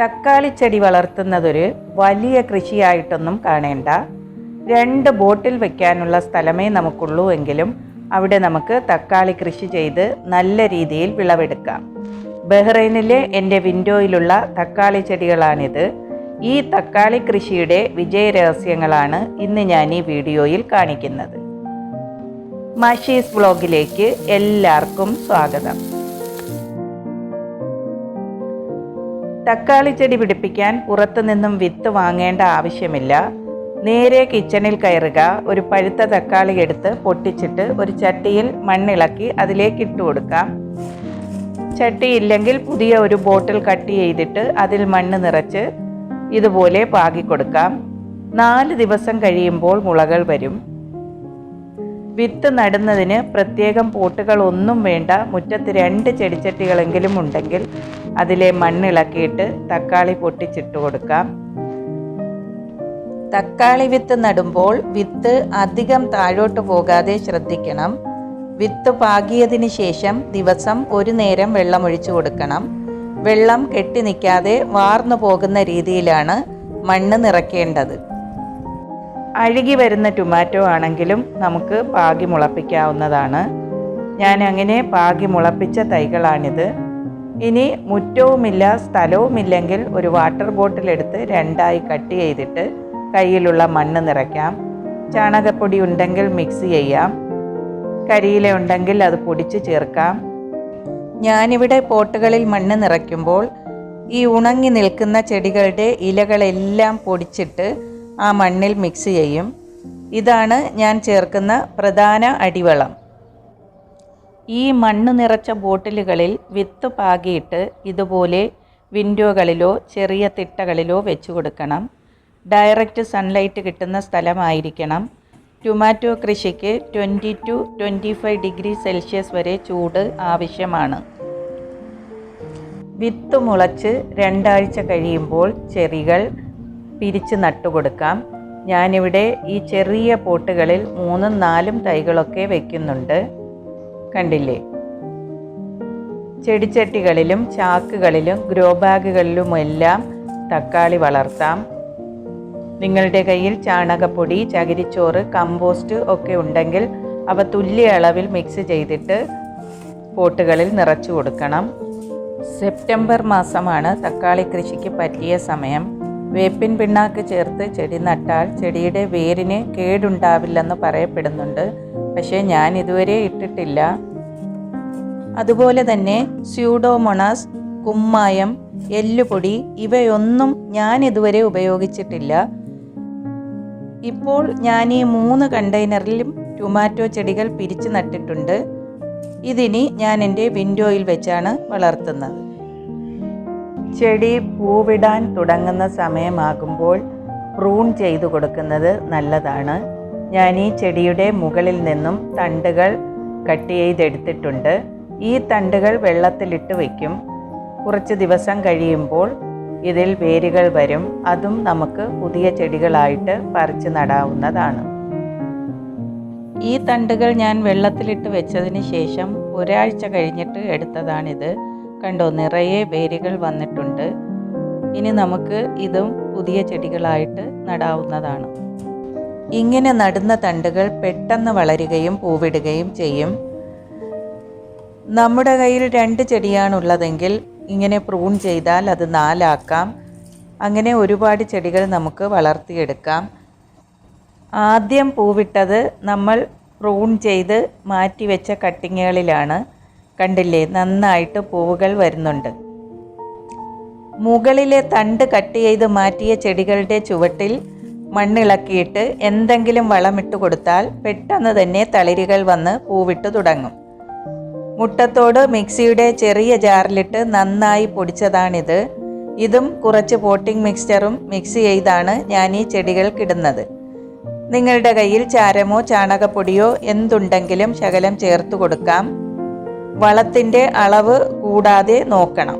തക്കാളി ചെടി വളർത്തുന്നതൊരു വലിയ കൃഷിയായിട്ടൊന്നും കാണേണ്ട. രണ്ട് ബോട്ടിൽ വെക്കാനുള്ള സ്ഥലമേ നമുക്കുള്ളൂ എങ്കിലും അവിടെ നമുക്ക് തക്കാളി കൃഷി ചെയ്ത് നല്ല രീതിയിൽ വിളവെടുക്കാം. ബഹ്റൈനിലെ എന്റെ വിൻഡോയിലുള്ള തക്കാളി ചെടികളാണിത്. ഈ തക്കാളി കൃഷിയുടെ വിജയ രഹസ്യങ്ങളാണ് ഇന്ന് ഞാൻ ഈ വീഡിയോയിൽ കാണിക്കുന്നത്. മഷീസ് വ്ളോഗിലേക്ക് എല്ലാവർക്കും സ്വാഗതം. തക്കാളി ചെടി പിടിപ്പിക്കാൻ പുറത്തുനിന്നും വിത്ത് വാങ്ങേണ്ട ആവശ്യമില്ല. നേരെ കിച്ചണിൽ കയറുക. ഒരു പഴുത്ത തക്കാളി എടുത്ത് പൊട്ടിച്ചിട്ട് ഒരു ചട്ടിയിൽ മണ്ണിളക്കി അതിലേക്ക് ഇട്ട് കൊടുക്കാം. ചട്ടി ഇല്ലെങ്കിൽ പുതിയ ഒരു ബോട്ടിൽ കട്ട് ചെയ്തിട്ട് അതിൽ മണ്ണ് നിറച്ച് ഇതുപോലെ പാകി കൊടുക്കാം. നാല് ദിവസം കഴിയുമ്പോൾ മുളകൾ വരും. വിത്ത് നടുന്നതിന് പ്രത്യേകം പോട്ടുകൾ ഒന്നും വേണ്ട. മുറ്റത്ത് രണ്ട് ചെടിച്ചട്ടികളെങ്കിലും ഉണ്ടെങ്കിൽ അതിലെ മണ്ണിളക്കിയിട്ട് തക്കാളി പൊട്ടിച്ചിട്ട് കൊടുക്കാം. തക്കാളി വിത്ത് നടുമ്പോൾ വിത്ത് അധികം താഴോട്ട് പോകാതെ ശ്രദ്ധിക്കണം. വിത്ത് പാകിയതിന് ശേഷം ദിവസം ഒരു നേരം വെള്ളമൊഴിച്ചു കൊടുക്കണം. വെള്ളം കെട്ടി നിൽക്കാതെ വാർന്നു പോകുന്ന രീതിയിലാണ് മണ്ണ് നിറയ്ക്കേണ്ടത് അഴുകി വരുന്ന ടൊമാറ്റോ ആണെങ്കിലും നമുക്ക് പാകി മുളപ്പിക്കാവുന്നതാണ്. ഞാൻ അങ്ങനെ പാകി മുളപ്പിച്ച തൈകളാണിത്. ഇനി മുറ്റവുമില്ല സ്ഥലവുമില്ലെങ്കിൽ ഒരു വാട്ടർ ബോട്ടിൽ എടുത്ത് രണ്ടായി കട്ട് ചെയ്തിട്ട് കയ്യിലുള്ള മണ്ണ് നിറയ്ക്കാം. ചാണകപ്പൊടി ഉണ്ടെങ്കിൽ മിക്സ് ചെയ്യാം. കരിയില ഉണ്ടെങ്കിൽ അത് പൊടിച്ച് ചേർക്കാം. ഞാനിവിടെ പോട്ടുകളിൽ മണ്ണ് നിറയ്ക്കുമ്പോൾ ഈ ഉണങ്ങി നിൽക്കുന്ന ചെടികളുടെ ഇലകളെല്ലാം പൊടിച്ചിട്ട് ആ മണ്ണിൽ മിക്സ് ചെയ്യും. ഇതാണ് ഞാൻ ചേർക്കുന്ന പ്രധാന അടിവളം. ഈ മണ്ണ് നിറച്ച ബോട്ടിലുകളിൽ വിത്ത് പാകിയിട്ട് ഇതുപോലെ വിൻഡോകളിലോ ചെറിയ തിട്ടകളിലോ വെച്ച് കൊടുക്കണം. ഡയറക്റ്റ് സൺലൈറ്റ് കിട്ടുന്ന സ്ഥലമായിരിക്കണം. ടൊമാറ്റോ കൃഷിക്ക് twenty two twenty five degree Celsius വരെ ചൂട് ആവശ്യമാണ്. വിത്ത് മുളച്ച് രണ്ടാഴ്ച കഴിയുമ്പോൾ ചെറികൾ പിരിച്ച് നട്ടുകൊടുക്കാം. ഞാനിവിടെ ഈ ചെറിയ പോട്ടുകളിൽ മൂന്നും നാലും തൈകളൊക്കെ വെക്കുന്നുണ്ട്. കണ്ടില്ലേ? ചെടിച്ചട്ടികളിലും ചാക്കുകളിലും ഗ്രോ ബാഗുകളിലുമെല്ലാം തക്കാളി വളർത്താം. നിങ്ങളുടെ കയ്യിൽ ചാണകപ്പൊടി ചകിരിച്ചോറ് കമ്പോസ്റ്റ് ഒക്കെ ഉണ്ടെങ്കിൽ അവ തുല്യ അളവിൽ മിക്സ് ചെയ്തിട്ട് പോട്ടുകളിൽ നിറച്ചു കൊടുക്കണം. സെപ്റ്റംബർ മാസമാണ് തക്കാളി കൃഷിക്ക് പറ്റിയ സമയം. വേപ്പിൻ പിണ്ണാക്ക് ചേർത്ത് ചെടി നട്ടാൽ ചെടിയുടെ വേരിന് കേടുണ്ടാവില്ലെന്ന് പറയപ്പെടുന്നുണ്ട്. പക്ഷേ ഞാൻ ഇതുവരെ ഇട്ടിട്ടില്ല. അതുപോലെ തന്നെ സ്യൂഡോമൊണാസ് കുമ്മായം എല്ലുപൊടി ഇവയൊന്നും ഞാൻ ഇതുവരെ ഉപയോഗിച്ചിട്ടില്ല. ഇപ്പോൾ ഞാൻ ഈ മൂന്ന് കണ്ടെയ്നറിലും ടൊമാറ്റോ ചെടികൾ പിരിച്ചു നട്ടിട്ടുണ്ട്. ഇതിനി ഞാൻ എന്റെ വിൻഡോയിൽ വെച്ചാണ് വളർത്തുന്നത്. ചെടി പൂവിടാൻ തുടങ്ങുന്ന സമയമാകുമ്പോൾ പ്രൂൺ ചെയ്തു കൊടുക്കുന്നത് നല്ലതാണ്. ഞാൻ ഈ ചെടിയുടെ മുകളിൽ നിന്നും തണ്ടുകൾ കട്ട് ചെയ്തെടുത്തിട്ടുണ്ട്. ഈ തണ്ടുകൾ വെള്ളത്തിലിട്ട് വയ്ക്കും. കുറച്ച് ദിവസം കഴിയുമ്പോൾ ഇതിൽ വേരുകൾ വരും. അതും നമുക്ക് പുതിയ ചെടികളായിട്ട് പറിച്ച് നടാവുന്നതാണ്. ഈ തണ്ടുകൾ ഞാൻ വെള്ളത്തിലിട്ട് വെച്ചതിന് ശേഷം ഒരാഴ്ച കഴിഞ്ഞിട്ട് എടുത്തതാണിത്. കണ്ടോ നിറയെ വേരുകൾ വന്നിട്ടുണ്ട്. ഇനി നമുക്ക് ഇതും പുതിയ ചെടികളായിട്ട് നടാവുന്നതാണ്. ഇങ്ങനെ നടുന്ന തണ്ടുകൾ പെട്ടെന്ന് വളരുകയും പൂവിടുകയും ചെയ്യും. നമ്മുടെ കയ്യിൽ രണ്ട് ചെടിയാണുള്ളതെങ്കിൽ ഇങ്ങനെ പ്രൂൺ ചെയ്താൽ അത് നാലാക്കാം. അങ്ങനെ ഒരുപാട് ചെടികൾ നമുക്ക് വളർത്തിയെടുക്കാം. ആദ്യം പൂവിട്ടത് നമ്മൾ പ്രൂൺ ചെയ്ത് മാറ്റിവെച്ച കട്ടിങ്ങുകളിലാണ്. കണ്ടില്ലേ? നന്നായിട്ട് പൂവുകൾ വരുന്നുണ്ട്. മുകളിലെ തണ്ട് കട്ട് ചെയ്ത് മാറ്റിയ ചെടികളുടെ ചുവട്ടിൽ മണ്ണിളക്കിയിട്ട് എന്തെങ്കിലും വളമിട്ട് കൊടുത്താൽ പെട്ടെന്ന് തന്നെ തളിരുകൾ വന്ന് പൂവിട്ട് തുടങ്ങും. മുട്ടത്തോട് മിക്സിയുടെ ചെറിയ ജാറിലിട്ട് നന്നായി പൊടിച്ചതാണിത്. ഇതും കുറച്ച് പോട്ടിംഗ് മിക്സ്ചറും മിക്സ് ചെയ്താണ് ഞാൻ ഈ ചെടികൾക്കിടുന്നത് നിങ്ങളുടെ കയ്യിൽ ചാരമോ ചാണകപ്പൊടിയോ എന്തുണ്ടെങ്കിലും ശകലം ചേർത്ത് കൊടുക്കാം. വളത്തിന്റെ അളവ് കൂടാതെ നോക്കണം.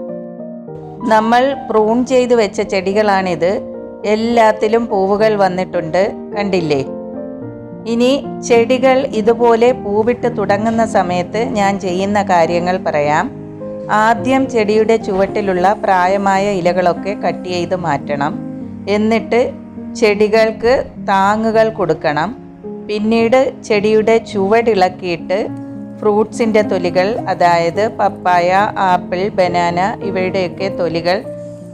നമ്മൾ പ്രൂൺ ചെയ്ത് വെച്ച ചെടികളാണിത്. എല്ലാത്തിലും പൂവുകൾ വന്നിട്ടുണ്ട്. കണ്ടില്ലേ? ഇനി ചെടികൾ ഇതുപോലെ പൂവിട്ട് തുടങ്ങുന്ന സമയത്ത് ഞാൻ ചെയ്യുന്ന കാര്യങ്ങൾ പറയാം. ആദ്യം ചെടിയുടെ ചുവട്ടിലുള്ള പ്രായമായ ഇലകളൊക്കെ കട്ട് ചെയ്ത് മാറ്റണം. എന്നിട്ട് ചെടികൾക്ക് താങ്ങുകൾ കൊടുക്കണം. പിന്നീട് ചെടിയുടെ ചുവടിളക്കിയിട്ട് ഫ്രൂട്ട്സിന്റെ തൊലികൾ അതായത് പപ്പായ ആപ്പിൾ ബനാന ഇവയുടെയൊക്കെ തൊലികൾ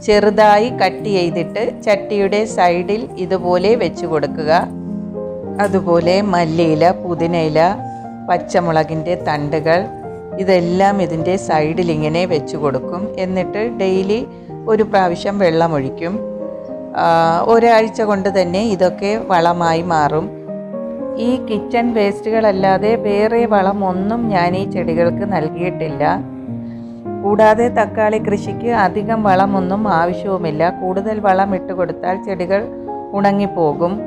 ചെറുതായി കട്ട് ചെയ്തിട്ട് ചട്ടിയുടെ സൈഡിൽ ഇതുപോലെ വെച്ച് കൊടുക്കുക. അതുപോലെ മല്ലിയില പുതിനയില പച്ചമുളകിന്റെ തണ്ടുകൾ ഇതെല്ലാം ഇതിന്റെ സൈഡിൽ ഇങ്ങനെ വെച്ച് കൊടുക്കും. എന്നിട്ട് ഡെയിലി ഒരു പ്രാവശ്യം വെള്ളമൊഴിക്കും ഒരാഴ്ച കൊണ്ട് തന്നെ ഇതൊക്കെ വളമായി മാറും. ഈ കിച്ചൺ വേസ്റ്റുകളല്ലാതെ വേറെ വളം ഒന്നും ഞാൻ ഈ ചെടികൾക്ക് നൽകിയിട്ടില്ല. കൂടാതെ തക്കാളി കൃഷിക്ക് അധികം വളമൊന്നും ആവശ്യവുമില്ല. കൂടുതൽ വളം ഇട്ട് കൊടുത്താൽ ചെടികൾ ഉണങ്ങിപ്പോകും.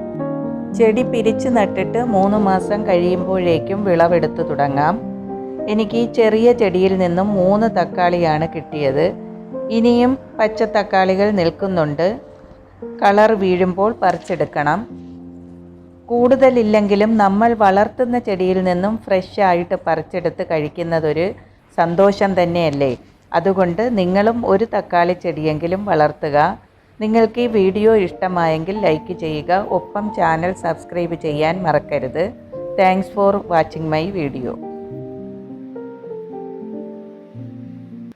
ചെടി പിരിച്ചു നട്ടിട്ട് മൂന്ന് മാസം കഴിയുമ്പോഴേക്കും വിളവെടുത്തു തുടങ്ങാം. എനിക്ക് ഈ ചെറിയ ചെടിയിൽ നിന്നും മൂന്ന് തക്കാളിയാണ് കിട്ടിയത്. ഇനിയും പച്ച തക്കാളികൾ നിൽക്കുന്നുണ്ട്. കളർ വീഴുമ്പോൾ പറിച്ചെടുക്കണം. കൂടുതലില്ലെങ്കിലും നമ്മൾ വളർത്തുന്ന ചെടിയിൽ നിന്നും ഫ്രഷ് ആയിട്ട് പറിച്ചെടുത്ത് കഴിക്കുന്നതൊരു സന്തോഷം തന്നെയല്ലേ? അതുകൊണ്ട് നിങ്ങളും ഒരു തക്കാളി ചെടിയെങ്കിലും വളർത്തുക. നിങ്ങൾക്ക് ഈ വീഡിയോ ഇഷ്ടമായെങ്കിൽ ലൈക്ക് ചെയ്യുക. ഒപ്പം ചാനൽ സബ്സ്ക്രൈബ് ചെയ്യാൻ മറക്കരുത്. Thanks for watching my video